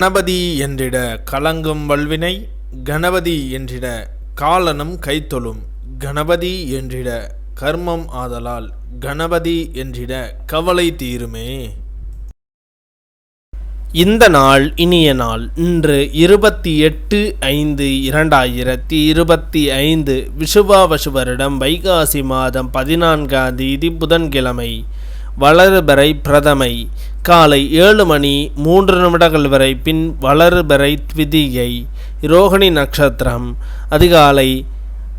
கணபதி என்றிட கலங்கும் வல்வினை கணபதி என்றிட காலனும் கைத்தொழும் கணபதி என்றிட கர்மம் ஆதலால் கணபதி என்றிட கவலை தீருமே. இந்த நாள் இனிய நாள். இன்று இருபத்தி எட்டு ஐந்து இரண்டாயிரத்தி இருபத்தி ஐந்து விஷுவாவசு வருடம் வைகாசி மாதம் பதினான்காம் தேதி புதன்கிழமை. வளருபறை பிரதமை. காலை ஏழு மணி மூன்று நிமிடங்கள் வரை பின் வளருபறை த்விதிகை ரோகிணி நட்சத்திரம். அதிகாலை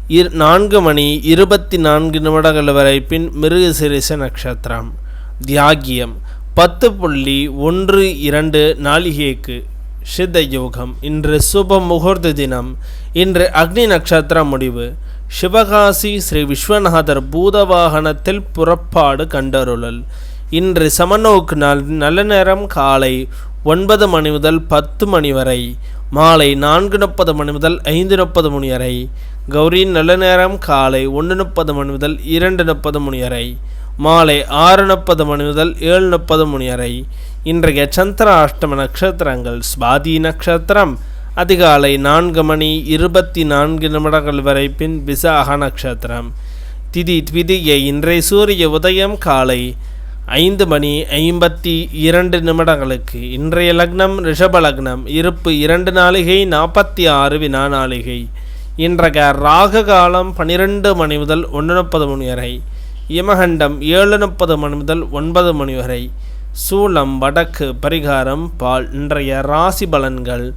இர் நான்கு மணி இருபத்தி நான்கு நிமிடங்கள் வரை பின் மிருகசிரிச நட்சத்திரம். தியாகியம். பத்து புள்ளி ஒன்று இரண்டு நாளிகைக்கு. சித்த யோகம். இன்று சுப முகூர்த்த தினம். இன்று அக்னி நட்சத்திரம் முடிவு. சிவகாசி ஸ்ரீ விஸ்வநாதர் பூதவாகனத்தில் புறப்பாடு கண்டருளல். இன்று சமநோக்கு நாள் நல்ல நேரம் காலை ஒன்பது மணி முதல் பத்து மணி வரை மாலை நான்கு முப்பது மணி முதல் ஐந்து முப்பது மணி வரை கௌரி நல்ல நேரம் காலை ஒன்று முப்பது மணி முதல் இரண்டு முப்பது மணி வரை மாலை ஆறு முப்பது மணி முதல் ஏழு முப்பது மணி வரை. இன்றைய சந்திர அஷ்டம நட்சத்திரங்கள் ஸ்வாதி நட்சத்திரம். அதிகாலை நான்கு மணி இருபத்தி நான்கு நிமிடங்கள் வரை பின் விசாக நட்சத்திரம். திதி த்விதியை இன்றைய சூரிய உதயம் காலை ஐந்து மணி ஐம்பத்தி இரண்டு நிமிடங்களுக்கு. இன்றைய லக்னம் ரிஷப லக்னம் இருப்பு இரண்டு நாளிகை நாற்பத்தி ஆறு வினா நாளிகை. இன்றைய ராக காலம் பன்னிரெண்டு மணி முதல் ஒன்று முப்பது மணி வரை. யமகண்டம் ஏழு முப்பது மணி முதல் ஒன்பது மணி வரை. சூளம் வடக்கு பரிகாரம் பால் இன்றைய ராசி பலன்கள்.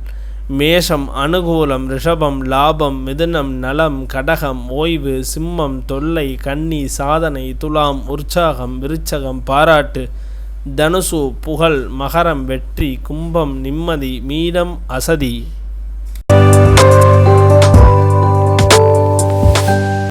மேஷம் அனுகூலம் ரிஷபம் லாபம் மிதுனம் நலம் கடகம் ஓய்வு சிம்மம் தொல்லை கன்னி சாதனை துலாம் உற்சாகம் விருச்சகம் பாராட்டு தனுசு புகழ் மகரம் வெற்றி கும்பம் நிம்மதி மீனம் அசதி.